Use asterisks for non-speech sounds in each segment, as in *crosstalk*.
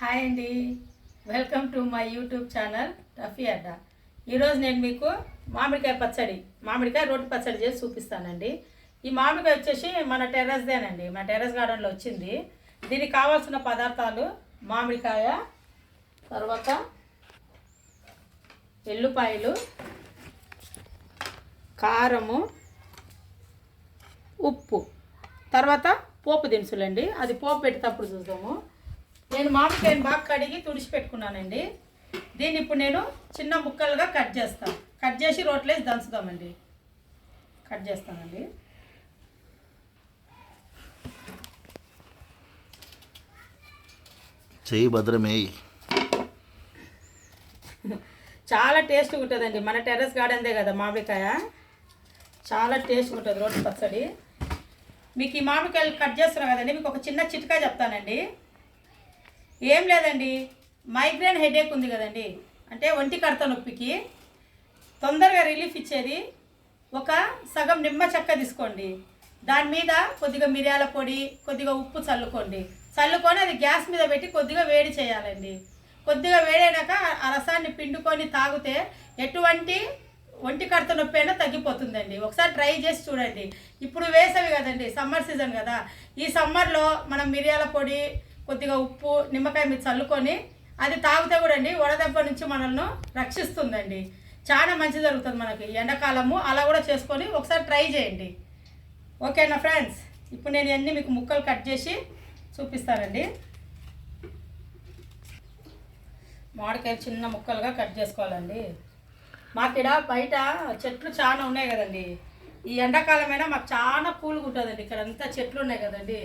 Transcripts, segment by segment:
Hi అండి. Welcome to my YouTube channel Rafi Adda ఈరోజు నేను మీకు మామిడికాయ పచ్చడి మామిడికాయ రోటి పచ్చడి చేసి చూపిస్తానండి. ఈ మామిడికాయ వచ్చేసి మన టెర్రస్దేనండి మన టెర్రస్ గార్డెన్లో వచ్చింది. దీనికి కావాల్సిన పదార్థాలు మామిడికాయ తర్వాత ఎల్లుపాయలు కారము ఉప్పు తర్వాత పోపు దినుసులండి. అది పోపు పెట్టేటప్పుడు చూద్దాము. నేను మామిడికాయని బాగా కడిగి తుడిచి పెట్టుకున్నానండి. దీన్ని ఇప్పుడు నేను చిన్న ముక్కలుగా కట్ చేస్తాను కట్ చేసి రోట్లేసి దంచుదామండి. కట్ చేస్తానండి. చెయ్యి భద్రమే. చాలా టేస్ట్గా ఉంటుందండి. మన టెర్రస్ గార్డెన్దే కదా మామిడికాయ. చాలా టేస్ట్గా ఉంటుంది రోటి పచ్చడి. మీకు ఈ మామిడికాయలు కట్ చేస్తున్నారు కదండి మీకు ఒక చిన్న చిట్కా చెప్తానండి. ఏం లేదండి. మైగ్రేన్ హెడేక్ ఉంది కదండి. అంటే ఒంటి కడత నొప్పికి తొందరగా రిలీఫ్ ఇచ్చేది ఒక సగం నిమ్మ చెక్క తీసుకోండి. దాని మీద కొద్దిగా మిరియాల పొడి కొద్దిగా ఉప్పు చల్లుకోండి. చల్లుకొని అది గ్యాస్ మీద పెట్టి కొద్దిగా వేడి చేయాలండి. కొద్దిగా వేడైనాక ఆ రసాన్ని పిండుకొని తాగితే ఎటువంటి ఒంటి కడత నొప్పి అయినా తగ్గిపోతుందండి. ఒకసారి ట్రై చేసి చూడండి. ఇప్పుడు వేసవి కదండి సమ్మర్ సీజన్ కదా. ఈ సమ్మర్లో మనం మిరియాల పొడి కొద్దిగా ఉప్పు నిమ్మకాయ మీద చల్లుకొని అది తాగితే కూడా అండి వడదెబ్బ నుంచి మనల్ని రక్షిస్తుందండి. చాలా మంచి జరుగుతుంది మనకి ఎండాకాలము. అలా కూడా చేసుకొని ఒకసారి ట్రై చేయండి. ఓకేనా ఫ్రెండ్స్? ఇప్పుడు నేను అన్నీ మీకు ముక్కలు కట్ చేసి చూపిస్తానండి. మామిడికాయలు చిన్న ముక్కలుగా కట్ చేసుకోవాలండి. మాకు ఇక్కడ బయట చెట్లు చాలా ఉన్నాయి కదండి. ఈ ఎండాకాలమైనా మాకు చాలా కూల్గా ఉంటుందండి. ఇక్కడ అంతా చెట్లు ఉన్నాయి కదండి.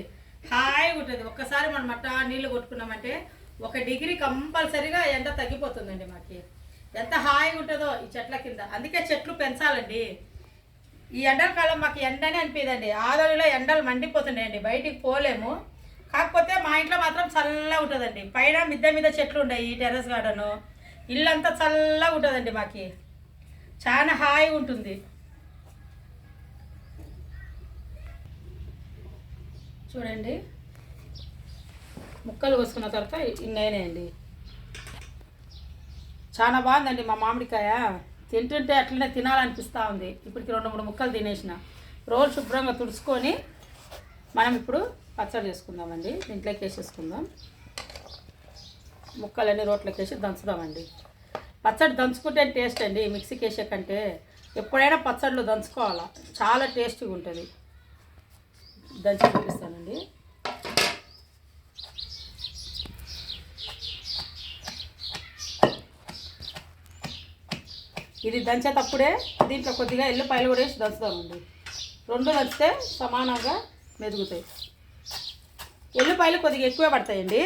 హాయిగా ఉంటుంది. ఒక్కసారి మనం మట్ట నీళ్ళు కొట్టుకున్నామంటే ఒక డిగ్రీ కంపల్సరీగా ఎండ తగ్గిపోతుందండి మాకు. ఎంత హాయిగా ఉంటుందో ఈ చెట్ల కింద. అందుకే చెట్లు పెంచాలండి. ఈ ఎండాకాలం మాకు ఎండనే అనిపించదండి ఆదోళిలో ఎండలు మండిపోతున్నాయండి. బయటికి పోలేము. కాకపోతే మా ఇంట్లో మాత్రం చల్లగా ఉంటుందండి. పైన మిద్దె మీద చెట్లు ఉన్నాయి ఈ టెర్రస్ గార్డెను. ఇల్లంతా చల్లగా ఉంటుందండి మాకి. చాలా హాయిగా ఉంటుంది. చూడండి. ముక్కలు కోసుకున్న తర్వాత ఇన్నైనాయండి చాలా బాగుందండి మా మామిడికాయ. తింటుంటే అట్లనే తినాలనిపిస్తూ ఉంది. ఇప్పటికి రెండు మూడు ముక్కలు తినేసిన. రోజు శుభ్రంగా తుడుచుకొని మనం ఇప్పుడు పచ్చడి చేసుకుందామండి. దీంట్లోకి వేసేసుకుందాం. ముక్కలన్నీ రోట్లోకి వేసి దంచుదామండి. పచ్చడి దంచుకుంటే టేస్ట్ అండి మిక్సీకి వేసే కంటే ఎప్పుడైనా పచ్చళ్ళు దంచుకోవాలా. చాలా టేస్టీగా ఉంటుంది. దంచి చూపిస్తానండి. ఇది దంచేటప్పుడే దీంట్లో కొద్దిగా ఎల్లుపాయలు కూడా వేసి దంచుతామండి రెండు దంచితే సమానంగా మెదుగుతాయి. ఎల్లుపాయలు కొద్దిగా ఎక్కువే పడతాయండి.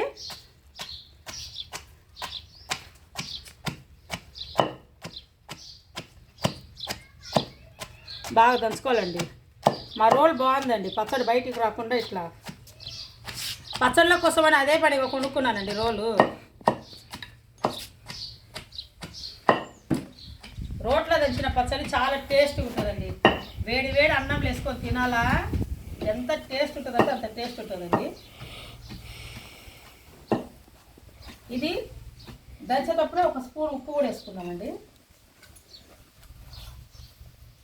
బాగా దంచుకోవాలండి. మా రోల్ బాగుందండి. పచ్చడి బయటికి రాకుండా ఇట్లా. పచ్చళ్ళ కోసమని అదే పనిగా కొనుక్కున్నానండి రోలు. రోట్లో దంచిన పచ్చడి చాలా టేస్ట్ ఉంటుందండి. వేడి వేడి అన్నం వేసుకొని తినాలా? ఎంత టేస్ట్ ఉంటుందంటే అంత టేస్ట్ ఉంటుందండి. ఇది దంచేటప్పుడే ఒక స్పూన్ ఉప్పు కూడా వేసుకున్నామండి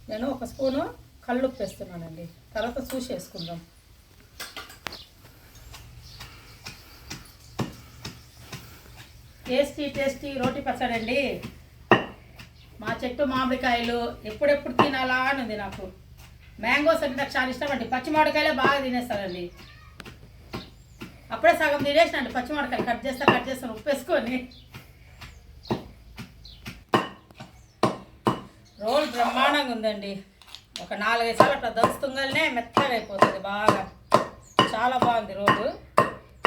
నేను ఒక స్పూను కళ్ళు వేస్తున్నానండి తర్వాత చూసి వేసుకుందాం. టేస్టీ టేస్టీ రోటి పచ్చడండి. మా చెట్టు మామిడికాయలు ఎప్పుడెప్పుడు తినాలా అని ఉంది నాకు. మ్యాంగోస్ అంటే నాకు చాలా ఇష్టం అండి. పచ్చి మామిడికాయలే బాగా తినేస్తానండి అప్పుడే సగం తినేసినండి పచ్చి మామిడికాయలు కట్ చేస్తా కట్ చేస్తాను ఉప్పు వేసుకొని రోల్ బ్రహ్మాండంగా ఉందండి. ఒక నాలుగైదు సార్లు అట్లా దంచుతుంగలనే మెత్తగా అయిపోతుంది బాగా. చాలా బాగుంది రోజు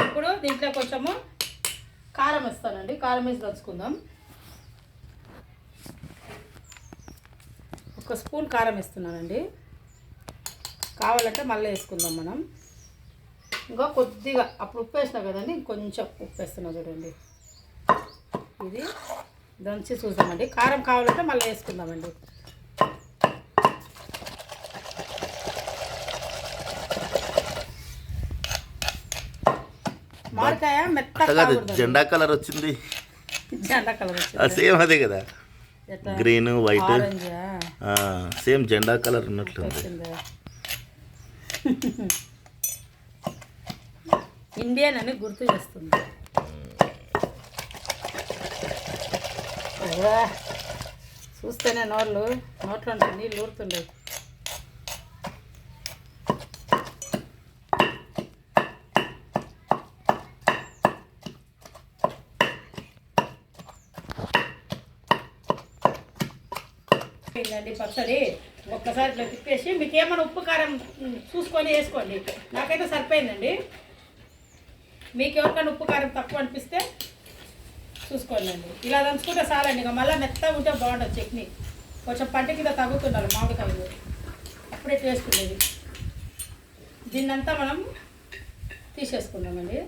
ఇప్పుడు దీంట్లో కొంచెము కారం వేస్తానండి. కారం వేసి దంచుకుందాం. ఒక స్పూన్ కారం వేస్తున్నానండి. కావాలంటే మళ్ళీ వేసుకుందాం మనం. ఇంకా కొద్దిగా అప్పుడు ఉప్పు వేసినా కదండి ఇంకొంచెం ఉప్పు వేస్తున్నా చూడండి. ఇది దంచి చూద్దామండి. కారం కావాలంటే మళ్ళీ వేసుకుందామండి. మామిడికాయ మెత్తగా. జెండా కలర్ వచ్చింది. జెండా కలర్ వచ్చింది? సేమ్ అదే కదా. Green white. సేమ్ జెండా కలర్ ఉన్నట్లుంది ఇండియన్ అని గుర్తు చేస్తుంది. చూస్తేనే నోళ్ళు నోట్లో నీళ్ళు ఊరుతుండే అయిందండి పచ్చడి. ఒక్కసారి ఇట్లా తిప్పేసి మీకు ఏమైనా ఉప్పు కారం చూసుకొని వేసుకోండి. నాకైతే సరిపోయిందండి. మీకు ఎవరికైనా ఉప్పు కారం తక్కువ అనిపిస్తే చూసుకోండి. అండి ఇలా దంచుకుంటే చాలండి. ఇక మళ్ళీ మెత్తగా ఉంటే బాగుంటుంది చట్నీ. కొంచెం పంట కింద తగ్గుతున్నారు మామిడికాయలు. అప్పుడే వేసుకునేది దీన్నంతా మనం తీసేసుకున్నామండి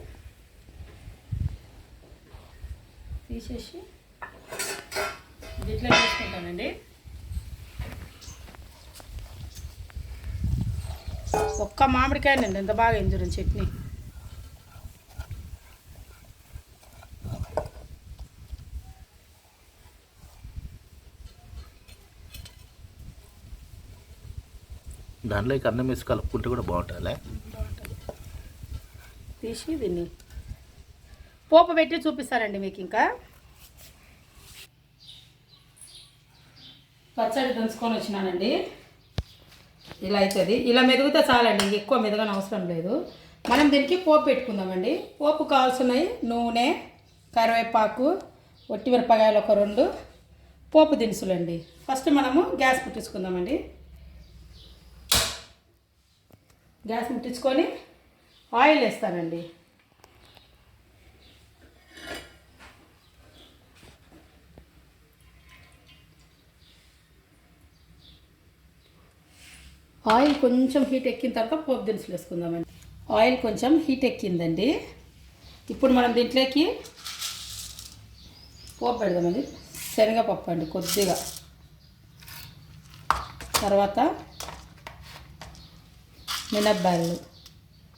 తీసేసి ఇట్లా చేసుకుంటానండి. ఒక్క మామిడికాయనండి ఎంత బాగా ఎంజురం చట్నీ. దాంట్లో ఇక అన్నం వేసి కలుపుకుంటే కూడా బాగుంటుంది తీసి దీన్ని పోపు పెట్టి చూపిస్తారండి మీకు ఇంకా. పచ్చడి దంచుకొని వచ్చినానండి. ఇలా అవుతుంది ఇలా మెదిగితే చాలండి ఇంక ఎక్కువ మెదగని అవసరం లేదు. మనం దీనికి పోపు పెట్టుకుందామండి. పోపు కావాల్సినవి నూనె కరివేపాకు ఒట్టి మిరపకాయలు ఒక రెండు పోపు దినుసులండి. ఫస్ట్ మనము గ్యాస్ ముట్టించుకుందామండి. గ్యాస్ ముట్టించుకొని ఆయిల్ వేస్తానండి. ఆయిల్ కొంచెం హీట్ ఎక్కిన తర్వాత పోపు దినుసులు వేసుకుందామండి. ఆయిల్ కొంచెం హీట్ ఎక్కిందండి. ఇప్పుడు మనం దీంట్లోకి పోపు పెడదామండి. శనగపప్పు అండి కొద్దిగా. తర్వాత మినప్పాయలు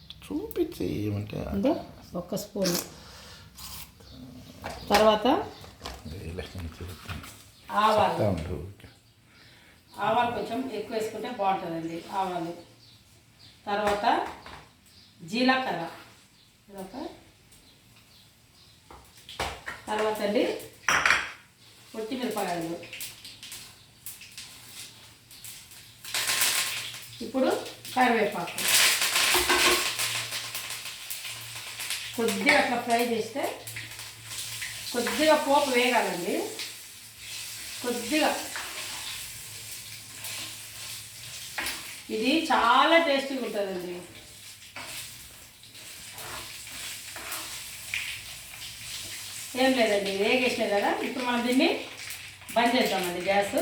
చూపించి ఏమంటే ఉందో ఒక స్పూన్. తర్వాత. ఆవాలు. ఆవాలు కొంచెం ఎక్కువ వేసుకుంటే బాగుంటుందండి ఆవాలు. తర్వాత జీలకర్ర. తర్వాత తర్వాత అండి పొట్టి మిరపకాయలు ఇప్పుడు కరివేపాకు. కొద్దిగా అట్లా ఫ్రై చేస్తే కొద్దిగా పోపు వేయగాలండి కొద్దిగా ఇది చాలా టేస్టీగా ఉంటుందండి. ఏం లేదండి వేగేసినాయి కదా ఇప్పుడు మనం దీన్ని బంద్ చేద్దామండి గ్యాస్.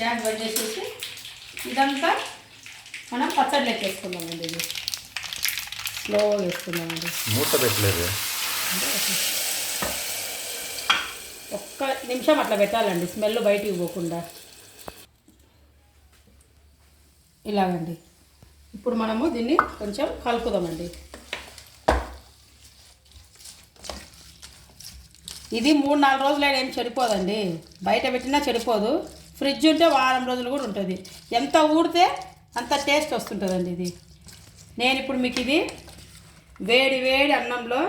గ్యాస్ బంద్ చేసేసి ఇదంతా మనం పచ్చడిలోకి వేసుకుందామండి ఇది. స్లోగా వేసుకుందామండి. మూత పెట్టలేదు? ఒక్క నిమిషం అట్లా పెట్టాలండి స్మెల్ బయటికి పోకుండా. ఇలాగండి. ఇప్పుడు మనము దీన్ని కొంచెం కలుపుదామండి. ఇది మూడు నాలుగు రోజులైనా ఏం చెడిపోదండి. బయట పెట్టినా చెడిపోదు. ఫ్రిడ్జ్ ఉంటే వారం రోజులు కూడా ఉంటుంది. ఎంత ఊడితే అంత టేస్ట్ వస్తుంటుందండి ఇది. నేను ఇప్పుడు మీకు ఇది వేడి వేడి అన్నంలో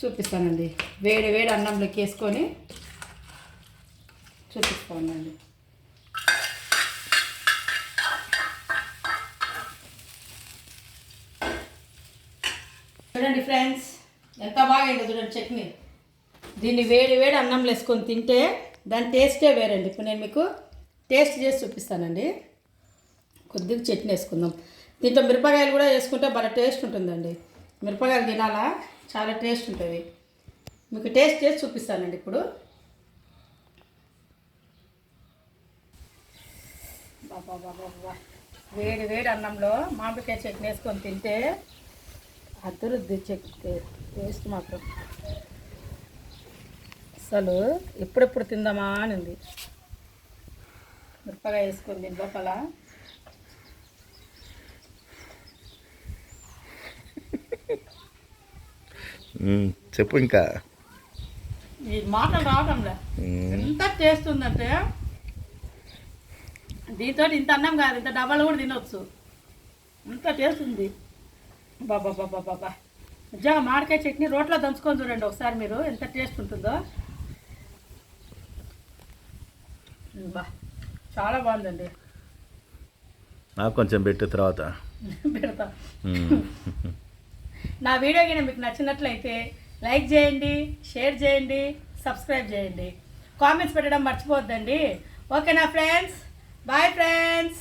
చూపిస్తానండి. వేడి వేడి అన్నంలోకి వేసుకొని చూపిస్తానండి చూడండి ఫ్రెండ్స్ ఎంత బాగైందో చూడండి చట్నీ. దీన్ని వేడి వేడి అన్నంలో వేసుకొని తింటే దాని టేస్టే వేరండి. ఇప్పుడు నేను మీకు టేస్ట్ చేసి చూపిస్తానండి. కొద్దిగా చట్నీ వేసుకుందాం. దీంట్లో మిరపకాయలు కూడా వేసుకుంటే బాగా టేస్ట్ ఉంటుందండి. మిరపకాయలు తినాలా? చాలా టేస్ట్ ఉంటుంది. మీకు టేస్ట్ చేసి చూపిస్తానండి ఇప్పుడు. బాబా బాబా బాబా. వేడి వేడి అన్నంలో మామిడికాయ చట్నీ వేసుకొని తింటే అద్దరుద్ది చెక్ టేస్ట్ మాత్రం అసలు ఎప్పుడెప్పుడు తిందామా అని ఉంది. మిరపకాయ వేసుకొని దీని లోపల. చెప్పు ఇంకా. ఈ మాటలు రావడంలే. ఎంత టేస్ట్ ఉందంటే దీంతో ఇంత అన్నం కాదు ఇంత డబ్బాలు కూడా తినొచ్చు. అంత టేస్ట్ ఉంది. బాబా బాబా బాబా నిజంగా మామిడికాయ చట్నీ రోట్లో దంచుకొని చూడండి ఒకసారి మీరు ఎంత టేస్ట్ ఉంటుందో. బా చాలా బాగుందండి. నాకు కొంచెం పెట్టు తర్వాత. *laughs* పెడతా. *laughs* నా వీడియో కనుక మీకు నచ్చినట్లయితే లైక్ చేయండి షేర్ చేయండి సబ్స్క్రైబ్ చేయండి. కామెంట్స్ పెట్టడం మర్చిపోవద్దండి ఓకేనా ఫ్రెండ్స్? Bye friends!